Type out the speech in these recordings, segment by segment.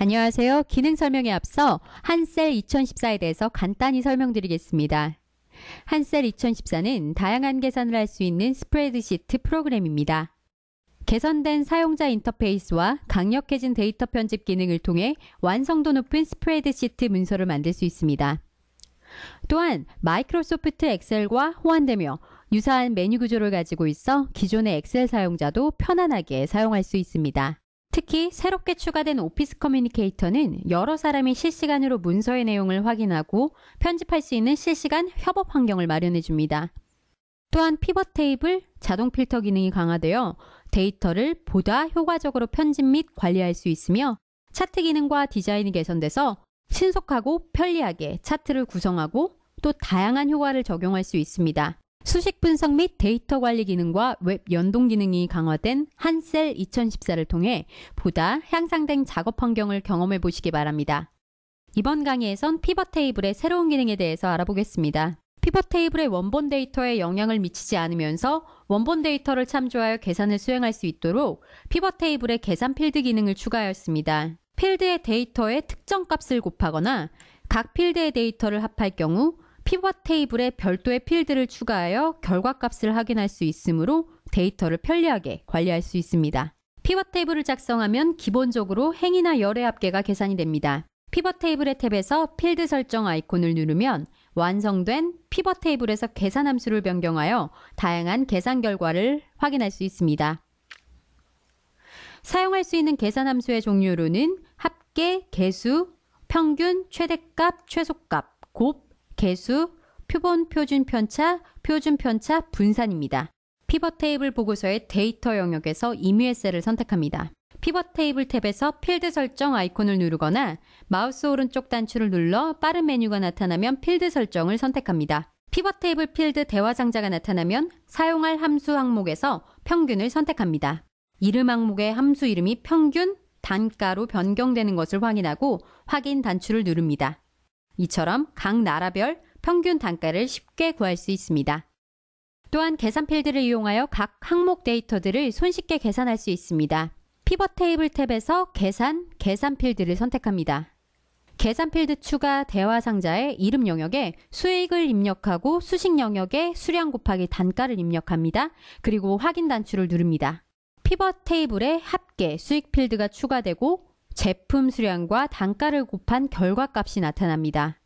안녕하세요. 기능 설명에 앞서 한셀 2014에 대해서 간단히 설명드리겠습니다. 한셀 2014는 다양한 계산을 할 수 있는 스프레드시트 프로그램입니다. 개선된 사용자 인터페이스와 강력해진 데이터 편집 기능을 통해 완성도 높은 스프레드시트 문서를 만들 수 있습니다. 또한 마이크로소프트 엑셀과 호환되며 유사한 메뉴 구조를 가지고 있어 기존의 엑셀 사용자도 편안하게 사용할 수 있습니다. 특히 새롭게 추가된 오피스 커뮤니케이터는 여러 사람이 실시간으로 문서의 내용을 확인하고 편집할 수 있는 실시간 협업 환경을 마련해 줍니다. 또한 피벗 테이블, 자동 필터 기능이 강화되어 데이터를 보다 효과적으로 편집 및 관리할 수 있으며 차트 기능과 디자인이 개선돼서 신속하고 편리하게 차트를 구성하고 또 다양한 효과를 적용할 수 있습니다. 수식 분석 및 데이터 관리 기능과 웹 연동 기능이 강화된 한셀 2014를 통해 보다 향상된 작업 환경을 경험해 보시기 바랍니다. 이번 강의에선 피벗 테이블의 새로운 기능에 대해서 알아보겠습니다. 피벗 테이블의 원본 데이터에 영향을 미치지 않으면서 원본 데이터를 참조하여 계산을 수행할 수 있도록 피벗 테이블의 계산 필드 기능을 추가하였습니다. 필드의 데이터에 특정 값을 곱하거나 각 필드의 데이터를 합할 경우 피벗 테이블에 별도의 필드를 추가하여 결과값을 확인할 수 있으므로 데이터를 편리하게 관리할 수 있습니다. 피벗 테이블을 작성하면 기본적으로 행이나 열의 합계가 계산이 됩니다. 피벗 테이블의 탭에서 필드 설정 아이콘을 누르면 완성된 피벗 테이블에서 계산 함수를 변경하여 다양한 계산 결과를 확인할 수 있습니다. 사용할 수 있는 계산 함수의 종류로는 합계, 개수, 평균, 최대값, 최소값, 곱, 개수, 표본 표준 편차, 표준 편차, 분산입니다. 피벗 테이블 보고서의 데이터 영역에서 임의의 셀을 선택합니다. 피벗 테이블 탭에서 필드 설정 아이콘을 누르거나 마우스 오른쪽 단추를 눌러 빠른 메뉴가 나타나면 필드 설정을 선택합니다. 피벗 테이블 필드 대화 상자가 나타나면 사용할 함수 항목에서 평균을 선택합니다. 이름 항목의 함수 이름이 평균, 단가로 변경되는 것을 확인하고 확인 단추를 누릅니다. 이처럼 각 나라별 평균 단가를 쉽게 구할 수 있습니다. 또한 계산 필드를 이용하여 각 항목 데이터들을 손쉽게 계산할 수 있습니다. 피벗 테이블 탭에서 계산, 계산 필드를 선택합니다. 계산 필드 추가 대화 상자의 이름 영역에 수익을 입력하고 수식 영역에 수량 곱하기 단가를 입력합니다. 그리고 확인 단추를 누릅니다. 피벗 테이블에 합계 수익 필드가 추가되고 제품 수량과 단가를 곱한 결과값이 나타납니다.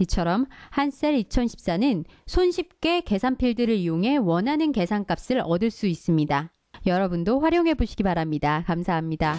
이처럼 한셀 2014는 손쉽게 계산 필드를 이용해 원하는 계산값을 얻을 수 있습니다. 여러분도 활용해 보시기 바랍니다. 감사합니다.